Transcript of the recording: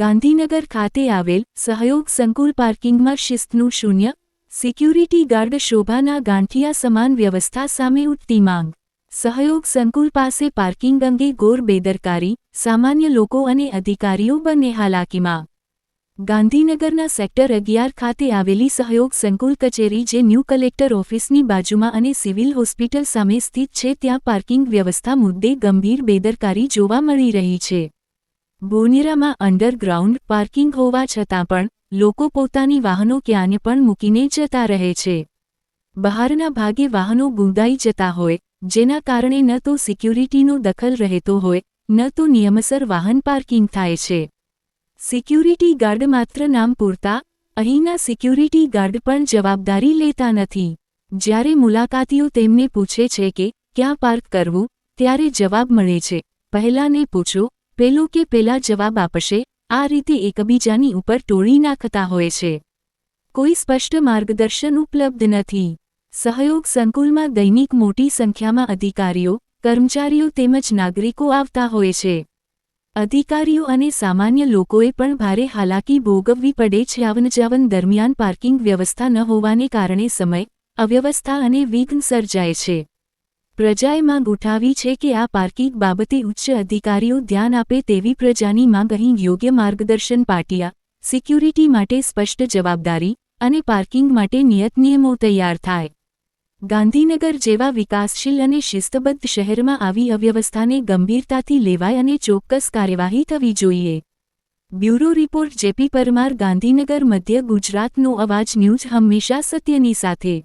ગાંધીનગર ખાતે આવેલ સહયોગ સંકુલ પાર્કિંગમાં શિસ્તનું શૂન્ય, સિક્યુરિટી ગાર્ડ શોભાના ગાંઠિયા સમાન વ્યવસ્થા સામે ઉઠતી માંગ. સહયોગ સંકુલ પાસે પાર્કિંગ અંગે ગોર બેદરકારી, સામાન્ય લોકો અને અધિકારીઓ બંને હાલાકીમાં. ગાંધીનગરના સેક્ટર અગિયાર ખાતે આવેલી સહયોગ સંકુલ કચેરી જે ન્યૂ કલેક્ટર ઓફિસની બાજુમાં અને સિવિલ હોસ્પિટલ સામે સ્થિત છે ત્યાં પાર્કિંગ વ્યવસ્થા મુદ્દે ગંભીર બેદરકારી જોવા મળી રહી છે. બોનેરામાં અંડરગ્રાઉન્ડ પાર્કિંગ હોવા છતાં પણ, લોકો પોતાની વાહનો ક્યાંને પણ મૂકીને જતા રહે છે. બહારના ભાગે વાહનો ગુંદાઈ જતા હોય, જેના કારણે ન તો સિક્યુરિટીનો દખલ રહેતો હોય, ન તો નિયમસર વાહન પાર્કિંગ થાય છે. સિક્યુરિટી ગાર્ડ માત્ર નામ પૂરતા, અહીંના સિક્યુરિટી ગાર્ડ પણ જવાબદારી લેતા નથી. જ્યારે મુલાકાતીઓ તેમને પૂછે છે કે, ક્યાં પાર્ક કરવું? ત્યારે જવાબ મળે છે. પહેલાંને પૂછો પેલો કે પેલા જવાબ આપશે, આ રીતે એકબીજાની ઉપર ટોળી નાખતા હોય છે. કોઈ સ્પષ્ટ માર્ગદર્શન ઉપલબ્ધ નથી. સહયોગ સંકુલમાં દૈનિક મોટી સંખ્યામાં અધિકારીઓ, કર્મચારીઓ તેમજ નાગરિકો આવતા હોય છે. અધિકારીઓ અને સામાન્ય લોકોએ પણ ભારે હાલાકી ભોગવવી પડે છે આવનજાવન દરમિયાન પાર્કિંગ વ્યવસ્થા ન હોવાને કારણે સમય, અવ્યવસ્થા અને વિઘ્ન સર્જાય છે. પ્રજાએ માંગ ઉઠાવી છે કે આ પાર્કિંગ બાબતે ઉચ્ચ અધિકારીઓ ધ્યાન આપે તેવી પ્રજાની માંગ અહીં યોગ્ય માર્ગદર્શન પાટિયા, સિક્યુરિટી માટે સ્પષ્ટ જવાબદારી અને પાર્કિંગ માટે નિયત નિયમો તૈયાર થાય. ગાંધીનગર જેવા વિકાસશીલ અને શિસ્તબદ્ધ શહેરમાં આવી અવ્યવસ્થાને ગંભીરતાથી લેવાય અને ચોક્કસ કાર્યવાહી થવી જોઈએ. Bureau report JP Parmar, Gandhinagar, મધ્ય ગુજરાતનો અવાજ ન્યૂઝ હંમેશા સત્યની સાથે.